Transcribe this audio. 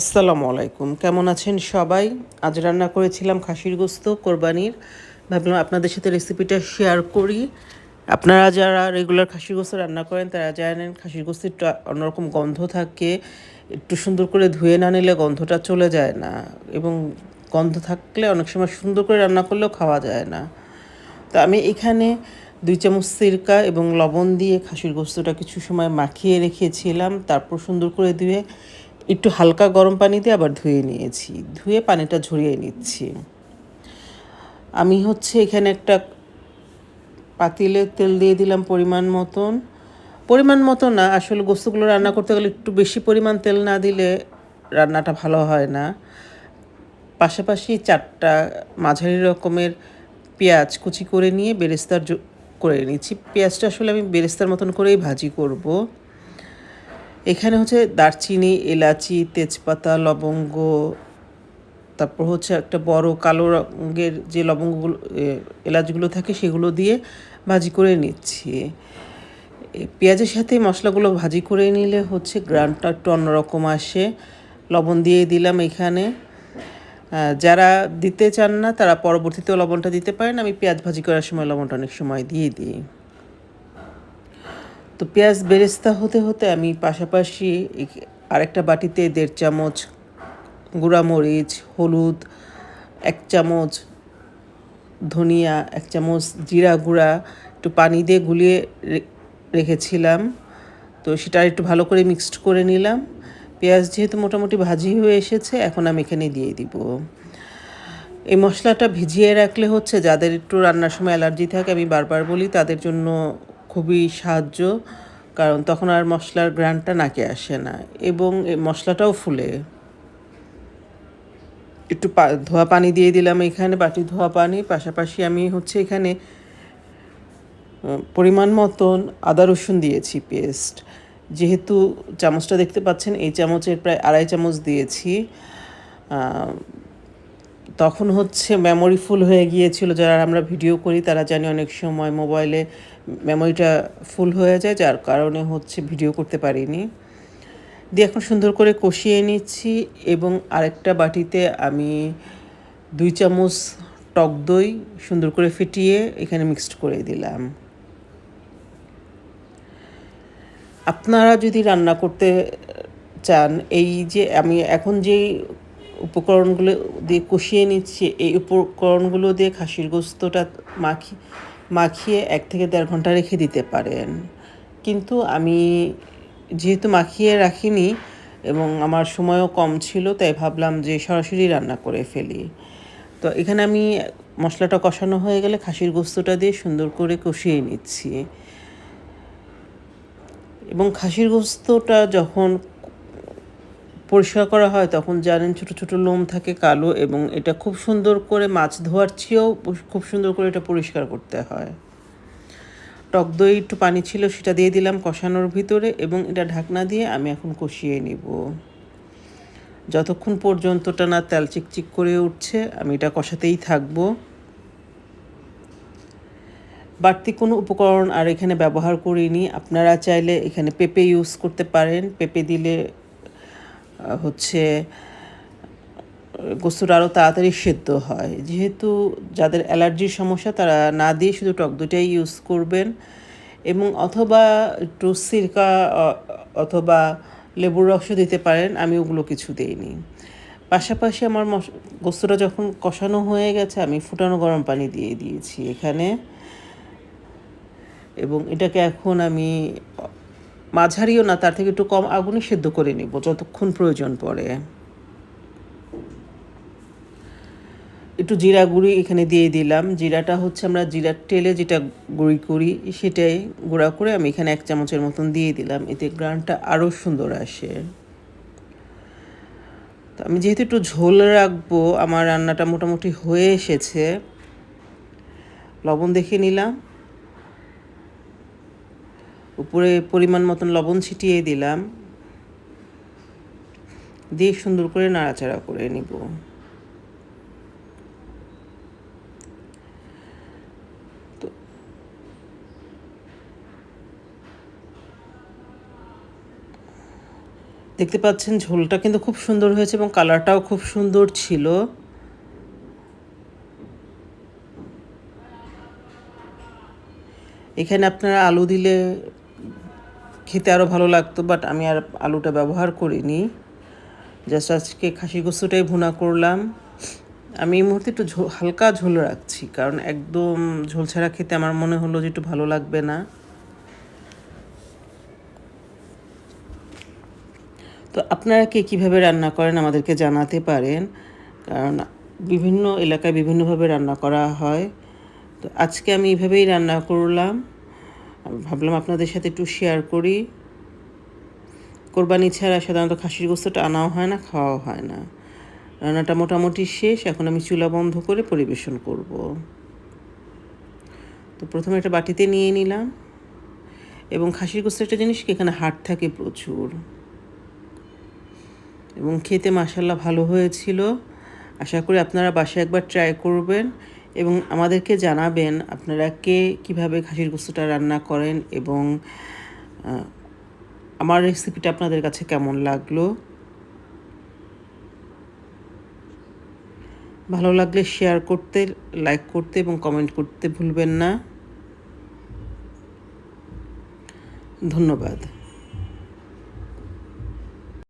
আসসালামু আলাইকুম। কেমন আছেন সবাই? আজ রান্না করেছিলাম খাসির গোস্ত, কোরবানির। ভাবলাম আপনাদের সাথে রেসিপিটা শেয়ার করি। আপনারা যারা রেগুলার খাসির গোস্ত রান্না করেন, তারা জানেন খাসির গোস্ত অন্যরকম গন্ধ থাকে। একটু সুন্দর করে ধুয়ে না নিলে গন্ধটা চলে যায় না। এবং গন্ধ থাকলে অনেক সময় সুন্দর করে রান্না করলেও খাওয়া যায় না। তো আমি এখানে দুই চামচ সিরকা এবং লবণ দিয়ে খাসির গোস্তটা কিছু সময় মাখিয়ে রেখেছিলাম। তারপর সুন্দর করে ধুয়ে একটু হালকা গরম পানি দিয়ে আবার ধুয়ে নিয়েছি। ধুয়ে পানিটা ঝরিয়ে নিচ্ছি। আমি হচ্ছে এখানে একটা পাতিলে তেল দিয়ে দিলাম পরিমাণ মতন। পরিমাণ মতো না, আসলে গোস্তগুলো রান্না করতে গেলে একটু বেশি পরিমাণ তেল না দিলে রান্নাটা ভালো হয় না। পাশাপাশি চারটা মাঝারি রকমের পেঁয়াজ কুচি করে নিয়ে বেরেস্তার করে নিচ্ছি পেঁয়াজটা আসলে আমি বেরেস্তার মতন করেই ভাজি করব। এখানে হচ্ছে দারচিনি, এলাচি, তেজপাতা, লবঙ্গ, তারপর হচ্ছে একটা বড় কালো রঙের যে লবঙ্গগুলো এলাচগুলো থাকে সেগুলো দিয়ে ভাজি করে নিচ্ছি। পেঁয়াজের সাথে মশলাগুলো ভাজি করে নিলে হচ্ছে গ্রানটা একটু অন্যরকম আসে। লবণ দিয়ে দিলাম এখানে। যারা দিতে চান না, তারা পরবর্তীতেও লবণটা দিতে পারেন। আমি পেঁয়াজ ভাজি করার সময় লবণটা অনেক সময় দিয়ে দিই। তো পেঁয়াজ বেরেস্তা হতে হতে আমি পাশাপাশি আরেকটা বাটিতে দেড় চামচ গুঁড়ামরিচ হলুদ, এক চামচ ধনিয়া, এক চামচ জিরা গুঁড়া একটু পানি দিয়ে গুলিয়ে রেখেছিলাম। তো সেটা একটু ভালো করে মিক্সড করে নিলাম। পেঁয়াজ যেহেতু মোটামুটি ভাজি হয়ে এসেছে, এখন আমি এখানে দিয়ে দিব। এই মশলাটা ভিজিয়ে রাখলে হচ্ছে যাদের একটু রান্নার সময় অ্যালার্জি থাকে, আমি বারবার বলি, তাদের জন্য খুবই সাহায্য, কারণ তখন আর মশলার গ্রানটা নাকে আসে না এবং মশলাটাও ফুলে। একটু ধোয়া পানি দিয়ে দিলাম এখানে, বাটি ধোয়া পানি, পাশাপাশি আমি হচ্ছে এখানে পরিমাণ মতন আদা রসুন দিয়েছি পেস্ট। যেহেতু চামচটা দেখতে পাচ্ছেন, এই চামচের প্রায় আড়াই চামচ দিয়েছি। তখন হচ্ছে মেমোরি ফুল হয়ে গিয়েছিল। যারা আমরা ভিডিও করি, তারা জানি অনেক সময় মোবাইলে মেমোরিটা ফুল হয়ে যায়, যার কারণে হচ্ছে ভিডিও করতে পারিনি। দিয়ে এখন সুন্দর করে কষিয়ে নিচ্ছি এবং আরেকটা বাটিতে আমি দুই চামচ টক দই সুন্দর করে ফিটিয়ে এখানে মিক্সড করে দিলাম। আপনারা যদি রান্না করতে চান, এই যে আমি এখন যেই উপকরণগুলো দিয়ে কষিয়ে নিচ্ছি, এই উপকরণগুলো দিয়ে খাসির গোস্তটা মাখি, মাখিয়ে এক থেকে দেড় ঘণ্টা রেখে দিতে পারেন। কিন্তু আমি যেহেতু মাখিয়ে রাখিনি এবং আমার সময়ও কম ছিল, তাই ভাবলাম যে সরাসরি রান্না করে ফেলি। তো এখানে আমি মশলাটা কষানো হয়ে গেলে খাসির গোস্তটা দিয়ে সুন্দর করে কষিয়ে নিচ্ছি। এবং খাসির গোস্তটা যখন পরিষ্কার করা হয়, তখন জানেন ছোট ছোট লোম থাকে কালো এবং এটা খুব সুন্দর করে মাছ ধোয়ার চেয়েও খুব সুন্দর করে এটা পরিষ্কার করতে হয়। টক দই একটু পানি ছিল সেটা দিয়ে দিলাম কষানোর ভিতরে এবং এটা ঢাকনা দিয়ে আমি এখন কষিয়ে নিব। যতক্ষণ পর্যন্তটা না তেল চিকচিক করে উঠছে, আমি এটা কষাতেই থাকব। বাড়তি কোনো উপকরণ আর এখানে ব্যবহার করিনি। আপনারা চাইলে এখানে পেঁপে ইউজ করতে পারেন। পেঁপে দিলে হচ্ছে গোস্তটা আরও তাড়াতাড়ি সেদ্ধ হয়। যেহেতু যাদের অ্যালার্জির সমস্যা, তারা না দিয়ে শুধু টক দুটাই ইউজ করবেন। এবং অথবা একটু সিরকা অথবা লেবুর রস দিতে পারেন, আমি ওগুলো কিছু দিইনি। পাশাপাশি আমার গোস্তটা যখন কষানো হয়ে গেছে, আমি ফুটানো গরম পানি দিয়ে দিয়েছি এখানে। এবং এটাকে এখন আমি মাঝারিও না, তার থেকে একটু কম আগুনে সেদ্ধ করে নিব যতক্ষণ প্রয়োজন পড়ে। একটু জিরা গুঁড়ি এখানে দিয়ে দিলাম। জিরাটা হচ্ছে আমরা জিরার তেলে যেটা গুঁড়ি করি সেটাই গুঁড়া করে আমি এখানে এক চামচের মতন দিয়ে দিলাম। এতে গ্রানটা আরও সুন্দর আসে। তো আমি যেহেতু একটু ঝোল রাখব, আমার রান্নাটা মোটামুটি হয়ে এসেছে। লবণ দেখে নিলাম। উপরে পরিমাণ মতন লবণ ছিটিয়ে দিলাম। দিয়ে সুন্দর করে নাড়াচাড়া করে নিব। দেখতে পাচ্ছেন ঝোলটা কিন্তু খুব সুন্দর হয়েছে এবং কালারটাও খুব সুন্দর ছিল। এখানে আপনারা আলু দিলে খেতে আরও ভালো লাগতো বাট আমি আর আলুটা ব্যবহার করিনি। জাস্ট আজকে খাসি গোস্তটাই ভুনা করলাম। আমি এই মুহূর্তে একটু ঝোল, হালকা ঝোল রাখছি, কারণ একদম ঝোল ছাড়া খেতে আমার মনে হলো যে একটু ভালো লাগবে না। তো আপনারা কে কীভাবে রান্না করেন আমাদেরকে জানাতে পারেন, কারণ বিভিন্ন এলাকায় বিভিন্নভাবে রান্না করা হয়। তো আজকে আমি এইভাবেই রান্না করলাম। ভাবলাম আপনাদের সাথে একটু শেয়ার করি। কোরবানি ছাড়া সাধারণত খাসির গোস্তটা আনাও হয় না, খাওয়াও হয় না। রান্নাটা মোটামুটি শেষ, এখন আমি চুলা বন্ধ করে পরিবেশন করব। তো প্রথমে একটা বাটিতে নিয়ে নিলাম। এবং খাসির গোস্ত একটা জিনিস কি, এখানে হাট থাকে প্রচুর। এবং খেতে মাসাল্লাহ ভালো হয়েছিল। আশা করি আপনারা বাসায় একবার ট্রাই করবেন। এবং আমাদেরকে জানাবেন আপনারা কে কীভাবে খাসির গোস্তটা রান্না করেন এবং আমার রেসিপিটা আপনাদের কাছে কেমন লাগল? ভালো লাগলে শেয়ার করতে লাইক করতে এবং কমেন্ট করতে ভুলবেন না। ধন্যবাদ।